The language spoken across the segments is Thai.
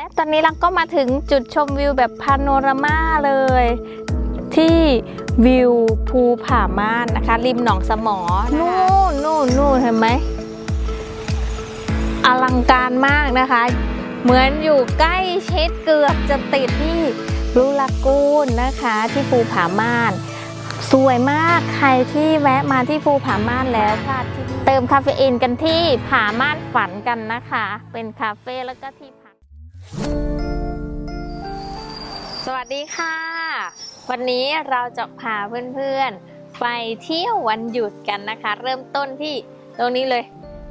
และตอนนี้เราก็มาถึงจุดชมวิวแบบพาโนรามาเลย ที่วิวภูผาม่านนะคะ ริมหนองสมอ นู่นนู่นนู่นเห็นไหมอลังการมากนะคะ เหมือนอยู่ใกล้ชิดเกือบจะติดที่บลูลากูนนะคะ ที่ภูผาม่าน สวยมากใครที่แวะมาที่ภูผาม่านแล้วพลาดที่นี่เติมคาเฟอีนกันที่ผาม่านฝันกันนะคะ เป็นคาเฟ่แล้วก็ที่พัก สวัสดีค่ะ วันนี้เราจะพาเพื่อนๆ ไปเที่ยววันหยุดกันนะคะ เริ่มต้นที่ตรงนี้เลย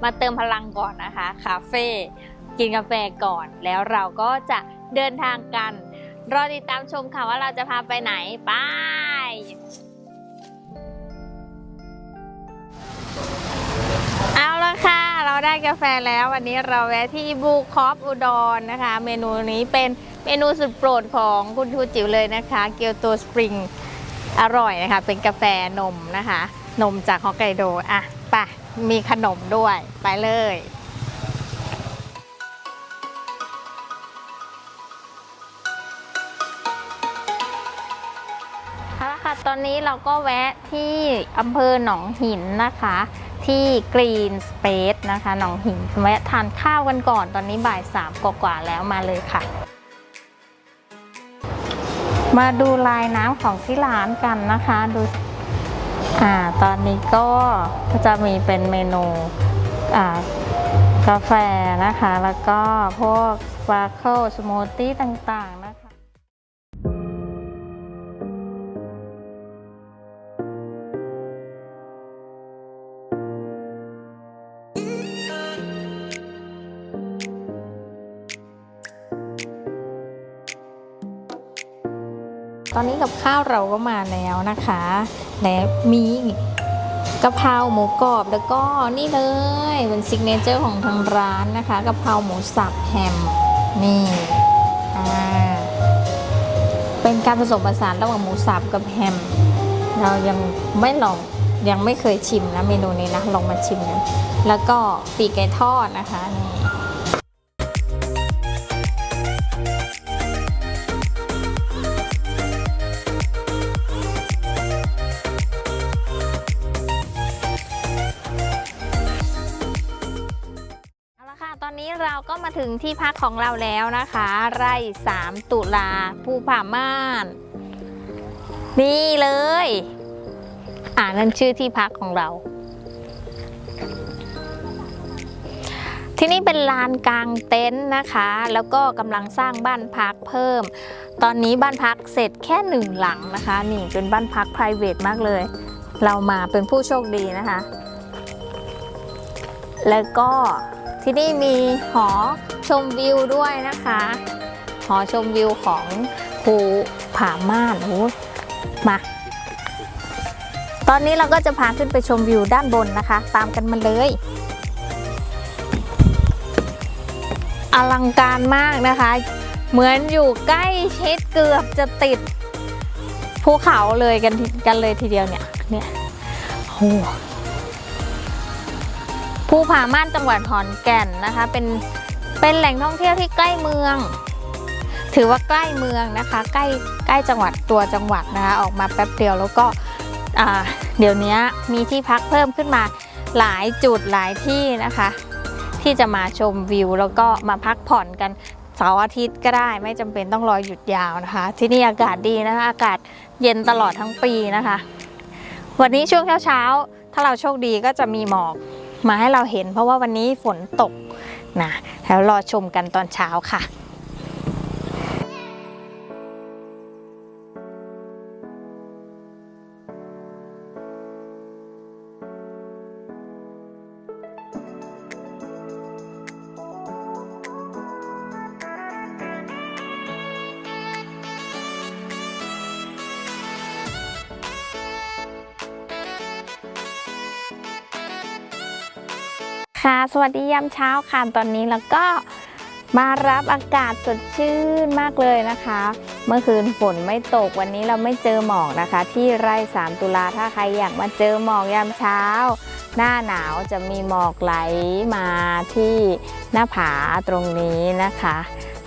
มาเติมพลังก่อนนะคะคาเฟ่กินกาแฟก่อน แล้วเราก็จะเดินทางกัน รอติดตามชมค่ะว่าเราจะพาไปไหน ไป เอาละค่ะ เราได้กาแฟแล้ว วันนี้เราแวะที่บูคอฟอุดรนะคะ เมนูนี้เป็นเมนูสุดโปรดของคุณทูจิ๋วเลยนะคะ เกียวโตสปริงอร่อยนะคะ เป็นกาแฟนมนะคะ นมจากฮอกไกโดอะไปมีขนมด้วยไปเลยเอาละค่ะ ตอนนี้เราก็แวะที่อำเภอหนองหินนะคะ ที่ Green Space นะคะหนองหินแวะทานข้าวกันก่อนตอนนี้บ่ายสามกว่าๆแล้วมาเลยค่ะ มาดูลายน้ำของที่ร้านกันนะคะดูอ่าตอนนี้ก็จะมีเป็นเมนูอ่ากาแฟนะคะ แล้วก็พวกสปาร์เคิลสมูทตี้ต่างๆนะ อนนี้กับข้าวเราก็มาแล้วนะคะและมีกะเพราหมูกรอบแล้วก็นี่เลยเป็นซิกเนเจอร์ของทางร้านนะคะกะเพราหมูสับแฮมนี่เป็นการผสมผสานระหว่างหมูสับกับแฮม เรายังไม่ลองยังไม่เคยชิมนะเมนูนี้นะลองมาชิมกันแล้วก็ปีกไก่ทอดนะคะนี่ นี้เราก็มาถึงที่พักของเราแล้วนะคะ ไร่3ตุลาภูผาม่าน นี่เลย อ่านนั่นชื่อที่พักของเรา ที่นี่เป็นลานกลางเต็นท์นะคะ แล้วก็กำลังสร้างบ้านพักเพิ่ม ตอนนี้บ้านพักเสร็จแค่หนึ่งหลังนะคะ นี่เป็นบ้านพัก p r i v a t มากเลย เรามาเป็นผู้โชคดีนะคะ แล้วก็ ที่นี่มีหอชมวิวด้วยนะคะ หอชมวิวของภูผาม่านโอ้มา ตอนนี้เราก็จะพาขึ้นไปชมวิวด้านบนนะคะ ตามกันมาเลย อลังการมากนะคะ เหมือนอยู่ใกล้ชิดเกือบจะติดภูเขาเลยกันกันเลยทีเดียวเนี่ย เนี่ยโอ้ ภูผาม่านจังหวัดขอนแก่นนะคะ เป็นเป็นแหล่งท่องเที่ยวที่ใกล้เมือง ถือว่าใกล้เมืองนะคะ ใกล้ใกล้จังหวัดตัวจังหวัดนะคะออกมาแป๊บเดียวแล้วก็เดี๋ยวนี้มีที่พักเพิ่มขึ้นมาหลายจุดหลายที่นะคะ ที่จะมาชมวิว แล้วก็มาพักผ่อนกันเสาร์อาทิตย์ก็ได้ไม่จำเป็นต้องรอหยุดยาวนะคะ ที่นี่อากาศดีนะคะ อากาศเย็นตลอดทั้งปีนะคะ วันนี้ช่วงเช้าๆถ้าเราโชคดีก็จะมีหมอก มาให้เราเห็น เพราะว่าวันนี้ฝนตกนะแล้วรอชมกันตอนเช้าค่ะ ค่ะ สวัสดียามเช้าค่ะ ตอนนี้แล้วก็มารับอากาศสดชื่นมากเลยนะคะ เมื่อคืนฝนไม่ตกวันนี้เราไม่เจอหมอกนะคะ ที่ไร่ 3 ตุลาถ้าใครอยากมาเจอหมอกยามเช้า หน้าหนาวจะมีหมอกไหลมาที่หน้าผาตรงนี้นะคะ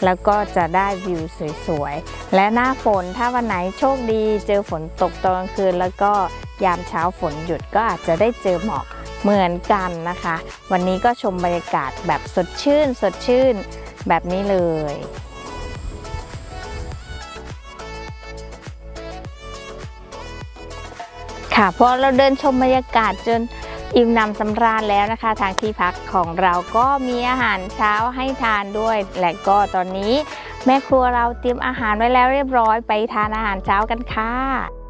แล้วก็จะได้วิวสวยๆ และหน้าฝนถ้าวันไหนโชคดี เจอฝนตกตอนกลางคืน แล้วก็ยามเช้าฝนหยุดก็อาจจะได้เจอหมอก เหมือนกันนะคะ วันนี้ก็ชมบรรยากาศแบบสดชื่น สดชื่นแบบนี้เลยค่ะพอเราเดินชมบรรยากาศจนอิ่มนำสำราญแล้วนะคะ ทางที่พักของเราก็มีอาหารเช้าให้ทานด้วย และก็ตอนนี้แม่ครัวเราเตรียมอาหารไว้แล้วเรียบร้อยไปทานอาหารเช้ากันค่ะ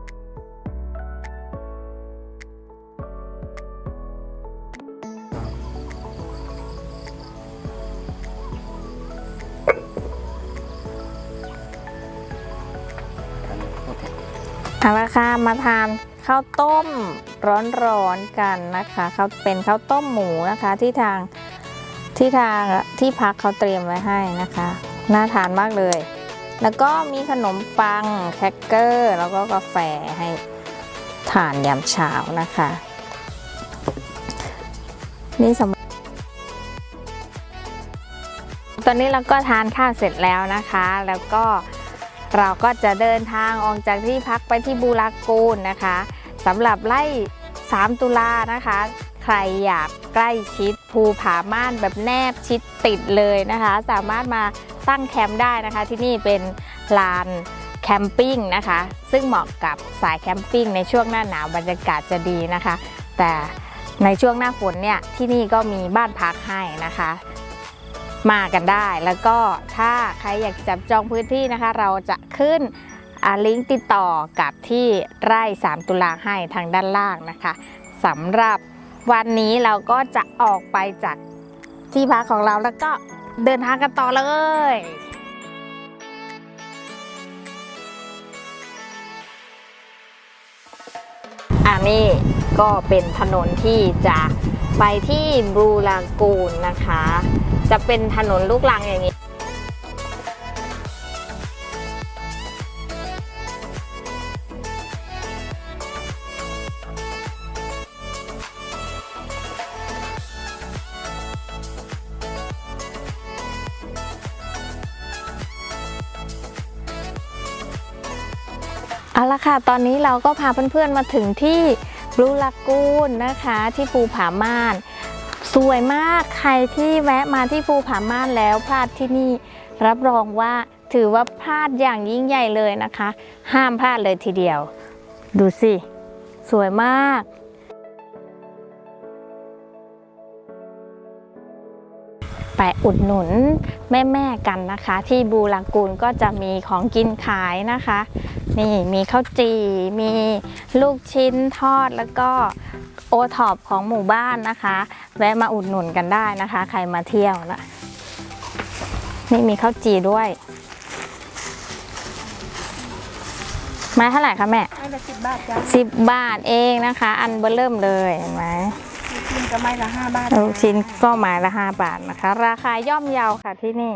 เอาละค่ะมาทานข้าวต้มร้อนๆกันนะคะเขาเป็นข้าวต้มหมูนะคะที่ทางที่ทางที่พักเขาเตรียมไว้ให้นะคะ น่าทานมากเลย แล้วก็มีขนมปังแครกเกอร์แล้วก็กาแฟให้ทานยามเช้านะคะ นี่สำตอนนี้เราก็ทานข้าวเสร็จแล้วนะคะ แล้วก็ เราก็จะเดินทางออกจากที่พักไปที่บูรากูลนะคะสำหรับไล่ 3 ตุลานะคะ ใครอยากใกล้ชิดภูผาม่านแบบแนบชิดติดเลยนะคะ สามารถมาตั้งแคมป์ได้นะคะ ที่นี่เป็นลานแคมปิ้งนะคะ ซึ่งเหมาะกับสายแคมปิ้งในช่วงหน้าหนาวบรรยากาศจะดีนะคะ แต่ในช่วงหน้าฝนเนี่ยที่นี่ก็มีบ้านพักให้นะคะ มากันได้ แล้วก็ถ้าใครอยากจับจองพื้นที่นะคะ เราจะขึ้นลิงก์ติดต่อกับที่ไร่ 3 ตุลาให้ทางด้านล่างนะคะสำหรับวันนี้เราก็จะออกไปจากที่พักของเราแล้วก็เดินทางกันต่อเลยอันนี้ก็เป็นถนนที่จะไปที่บรูลากูนนะคะ จะเป็นถนนลูกรังอย่างนี้ เอาละค่ะ ตอนนี้เราก็พาเพื่อนๆมาถึงที่บลูลากูนนะคะ ที่ภูผาม่าน สวยมากใครที่แวะมาที่ภูผาม่านแล้วพลาดที่นี่ รับรองว่าถือว่าพลาดอย่างยิ่งใหญ่เลยนะคะ ห้ามพลาดเลยทีเดียว ดูสิ สวยมาก ไปอุดหนุนแม่ ๆ กันนะคะ ที่บูรากูลก็จะมีของกินขายนะคะ นี่มีข้าวจี่มีลูกชิ้นทอดแล้วก็โอท็อปของหมู่บ้านนะคะ แวะมาอุดหนุนกันได้นะคะ ใครมาเที่ยวนะนี่มีข้าวจี่ด้วยมาเท่าไหร่คะแม่ไม่ละสิบบาทจ้าสิบบาทเองนะคะ อันเบอร์เริ่มเลยเห็นไหมกินก็ไม่ละห้าบาทลูกชิ้นก็ไม้ละห้าบาทนะคะ ราคาย่อมเยาค่ะที่นี่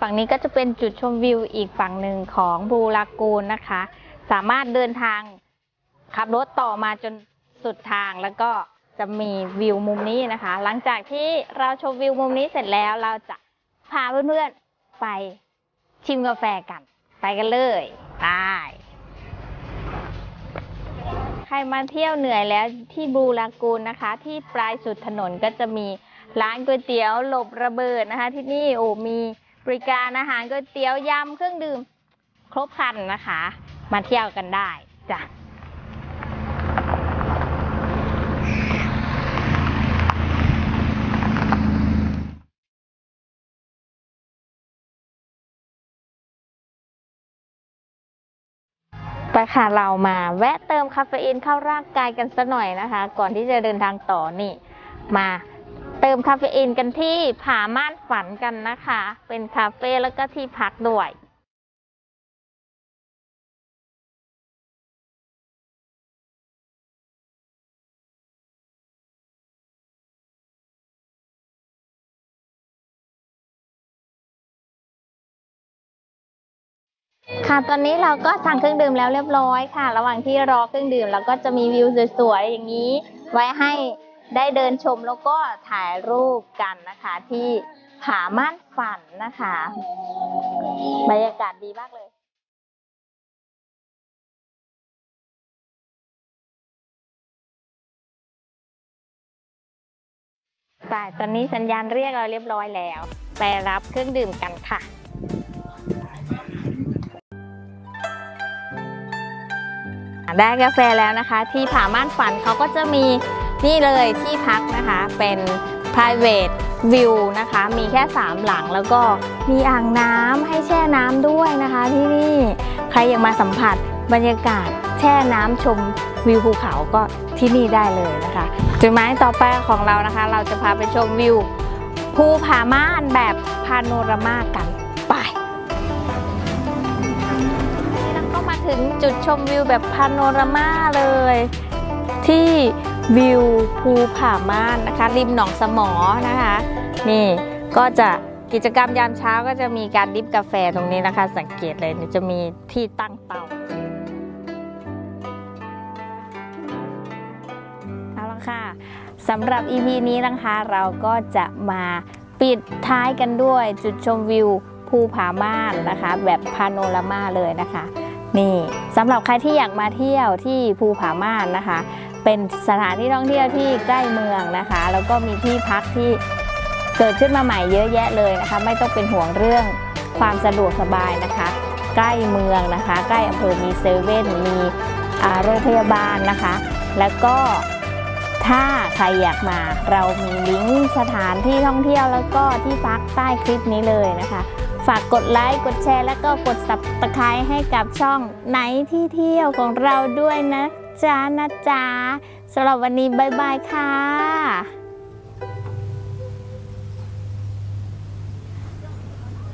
ฝั่งนี้ก็จะเป็นจุดชมวิวอีกฝั่งหนึ่งของบลูลากูนนะคะ สามารถเดินทางขับรถต่อมาจนสุดทางแล้วก็จะมีวิวมุมนี้นะคะ หลังจากที่เราชมวิวมุมนี้เสร็จแล้วเราจะพาเพื่อนๆไปชิมกาแฟกัน ไปกันเลยไปใครมาเที่ยวเหนื่อยแล้วที่บลูลากูนนะคะ ที่ปลายสุดถนนก็จะมีร้านก๋วยเตี๋ยวหลบระเบิดนะคะ ที่นี่โอ้มี บริการอาหารก๋วยเตี๋ยวยำเครื่องดื่ม ครบครันนะคะ มาเที่ยวกันได้จ้ะไปค่ะเรามาแวะเติมคาเฟอีนเข้าร่างกายกันสักหน่อยนะคะ ก่อนที่จะเดินทางต่อนี่มา เติมคาเฟอีนกันที่ผาม่านฝันกันนะคะ เป็นคาเฟ่แล้วก็ที่พักด้วยคค่ะตอนนี้เราก็สั่งเครื่องดื่มแล้วเรียบร้อยค่ะ ระหว่างที่รอเครื่องดื่มเราก็จะมีวิวสวยๆอย่างนี้ ไว้ให้ ได้เดินชมแล้วก็ถ่ายรูปกันนะคะ ที่ผาม่านฝันนะคะ บรรยากาศดีมากเลยไปตอนนี้สัญญาณเรียกเราเรียบร้อยแล้ว ไปรับเครื่องดื่มกันค่ะได้กาแฟแล้วนะคะ ที่ผาม่านฝันเขาก็จะมี นี่เลยที่พักนะคะเป็น private view นะคะ มีแค่ 3 หลังแล้วก็มีอ่างน้ำให้แช่น้ำด้วยนะคะที่นี่ใครอยากมาสัมผัสบรรยากาศแช่น้ำชมวิวภูเขาก็ที่นี่ได้เลยนะคะจุดหมายต่อไปของเรานะคะ เราจะพาไปชมวิวภูผาม่านแบบพาโนรามากันไปเราก็มาถึงจุดชมวิวแบบพาโนรามาเลย ที่ วิวภูผาม่านนะคะ ริมหนองสมอนะคะ นี่ก็จะกิจกรรมยามเช้าก็จะมีการดริบกาแฟตรงนี้นะคะ สังเกตเลยจะมีที่ตั้งเตาเอาละค่ะสำหรับ EP นี้นะคะเราก็จะมาปิดท้ายกันด้วยจุดชมวิวภูผาม่านนะคะ แบบพาโนรามาเลยนะคะ นี่สำหรับใครที่อยากมาเที่ยวที่ภูผาม่านนะคะ เป็นสถานที่ท่องเที่ยวที่ใกล้เมืองนะคะ แล้วก็มีที่พักที่เกิดขึ้นมาใหม่เยอะแยะเลยนะคะ ไม่ต้องเป็นห่วงเรื่องความสะดวกสบายนะคะ ใกล้เมืองนะคะ ใกล้อำเภอมีเซเว่นมีโรงพยาบาลนะคะ แล้วก็ถ้าใครอยากมาเรามีลิงก์สถานที่ท่องเที่ยวแล้วก็ที่พักใต้คลิปนี้เลยนะคะ ฝากกดไลค์กดแชร์ แล้วก็กด subscribe ให้กับช่องไหนที่เที่ยวของเราด้วยนะ จ๊ะนะจ๊ะสำหรับวันนี้บ๊ายบายค่ะ